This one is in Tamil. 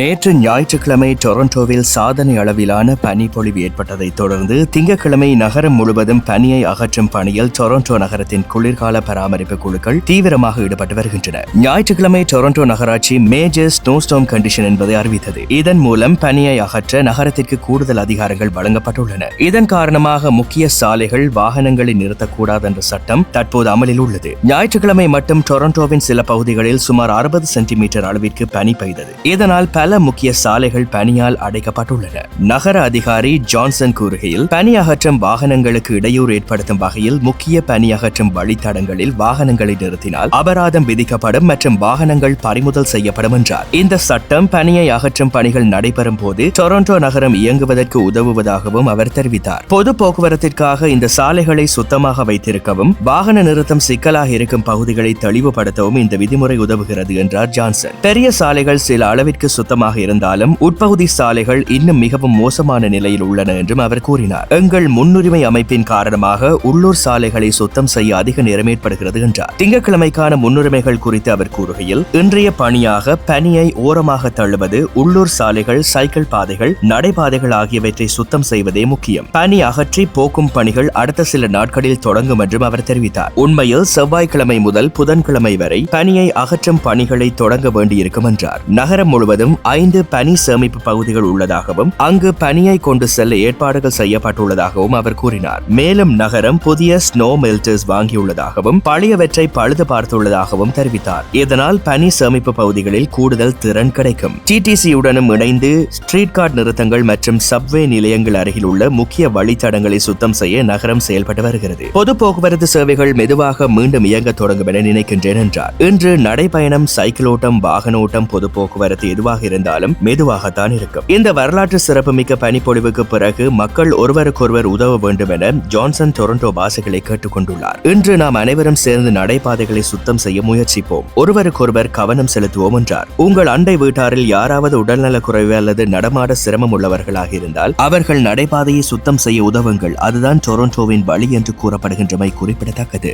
நேற்று ஞாயிற்றுக்கிழமை டொரண்டோவில் சாதனை அளவிலான பனிப்பொழிவு ஏற்பட்டதைத் தொடர்ந்து திங்கட்கிழமை நகரம் முழுவதும் பனியை அகற்றும் பணியில் டொரண்டோ நகரத்தின் குளிர்கால பராமரிப்பு குழுக்கள் தீவிரமாக ஈடுபட்டு வருகின்றன. ஞாயிற்றுக்கிழமை டொரண்டோ நகராட்சி மேஜர் ஸ்னோஸ்டோம் கண்டிஷன் என்பதை அறிவித்தது. இதன் மூலம் பனியை அகற்ற நகரத்திற்கு கூடுதல் அதிகாரங்கள் வழங்கப்பட்டுள்ளன. இதன் காரணமாக முக்கிய சாலைகள் வாகனங்களை நிறுத்தக்கூடாது என்ற சட்டம் தற்போது அமலில் உள்ளது. ஞாயிற்றுக்கிழமை மட்டும் டொரண்டோவின் சில பகுதிகளில் சுமார் அறுபது சென்டிமீட்டர் அளவிற்கு பனி பெய்தது. இதனால் பல முக்கிய சாலைகள் பனியால் அடைக்கப்பட்டுள்ளன. நகர அதிகாரி ஜான்சன் கூறுகையில் பனி அகற்றும் வாகனங்களுக்கு இடையூறு ஏற்படுத்தும் வகையில் முக்கிய பனி அகற்றும் வழித்தடங்களில் வாகனங்களை நிறுத்தினால் அபராதம் விதிக்கப்படும் மற்றும் வாகனங்கள் பறிமுதல் செய்யப்படும் என்றார். இந்த சட்டம் பனியை அகற்றும் பணிகள் நடைபெறும் போது டொரண்டோ நகரம் இயங்குவதற்கு உதவுவதாகவும் அவர் தெரிவித்தார். பொது போக்குவரத்திற்காக இந்த சாலைகளை சுத்தமாக வைத்திருக்கவும் வாகன நிறுத்தம் சிக்கலாக இருக்கும் பகுதிகளை தெளிவுபடுத்தவும் இந்த விதிமுறை உதவுகிறது என்றார் ஜான்சன். பெரிய சாலைகள் சில அளவிற்கு சுத்தமாக இருந்தாலும் உட்பகுதி சாலைகள் இன்னும் மிகவும் மோசமான நிலையில் உள்ளன என்றும் அவர் கூறினார். எங்கள் முன்னுரிமை அமைப்பின் காரணமாக உள்ளூர் சாலைகளை சுத்தம் செய்ய அதிக நேரம் ஏற்படுகிறது என்றார். திங்கட்கிழமைக்கான முன்னுரிமைகள் குறித்து அவர் கூறுகையில் இன்றைய பணியாக பனியை ஓரமாக தள்ளுவது உள்ளூர் சாலைகள் சைக்கிள் பாதைகள் நடைபாதைகள் ஆகியவற்றை சுத்தம் செய்வதே முக்கியம். பனி அகற்றி போக்கும் பணிகள் அடுத்த சில நாட்களில் தொடங்கும் என்றும் அவர் தெரிவித்தார். உண்மையில் செவ்வாய்க்கிழமை முதல் புதன்கிழமை வரை பனியை அகற்றும் பணிகளை தொடங்க வேண்டியிருக்கும் என்றார். நகரம் முழுவதும் ஐந்து பனி சேமிப்பு பகுதிகள் உள்ளதாகவும் அங்கு பனியை கொண்டு செல்ல ஏற்பாடுகள் செய்யப்பட்டுள்ளதாகவும் அவர் கூறினார். மேலும் நகரம் புதிய ஸ்னோ மெல்டர்ஸ் வாங்கியுள்ளதாகவும் பழையவற்றை பழுது பார்த்துள்ளதாகவும் தெரிவித்தார். இதனால் பனி சேமிப்பு பகுதிகளில் கூடுதல் திறன் கிடைக்கும். டிடிசியுடனும் இணைந்து ஸ்ட்ரீட் கார்ட் நிறுத்தங்கள் மற்றும் சப்வே நிலையங்கள் அருகில் உள்ள முக்கிய வழித்தடங்களை சுத்தம் செய்ய நகரம் செயல்பட்டு வருகிறது. பொது போக்குவரத்து சேவைகள் மெதுவாக மீண்டும் இயங்க தொடங்கும் என நினைக்கின்றேன் என்றார். இன்று நடைபயணம் சைக்கிள் ஓட்டம் வாகன ஓட்டம் பொது போக்குவரத்து எதுவாக இருந்தாலும் மெதுவாகத்தான் இருக்கும். இந்த வரலாற்று சிறப்புமிக்க பனிப்பொழிவுக்கு பிறகு மக்கள் ஒருவருக்கொருவர் உதவ வேண்டும் என ஜான்சன் டொரண்டோ வாசிகளை கேட்டுக்கொண்டுள்ளார். இன்று நாம் அனைவரும் சேர்ந்து நடைபாதைகளை சுத்தம் செய்ய முயற்சிப்போம். ஒருவருக்கொருவர் கவனம் செலுத்துவோம் என்றார். உங்கள் அண்டை வீட்டாரில் யாராவது உடல்நலக் குறைவு அல்லது நடமாட சிரமம் உள்ளவர்களாக இருந்தால் அவர்கள் நடைபாதையை சுத்தம் செய்ய உதவுங்கள். அதுதான் டொரண்டோவின் வழி என்று கூறப்படுகின்றமை குறிப்பிடத்தக்கது.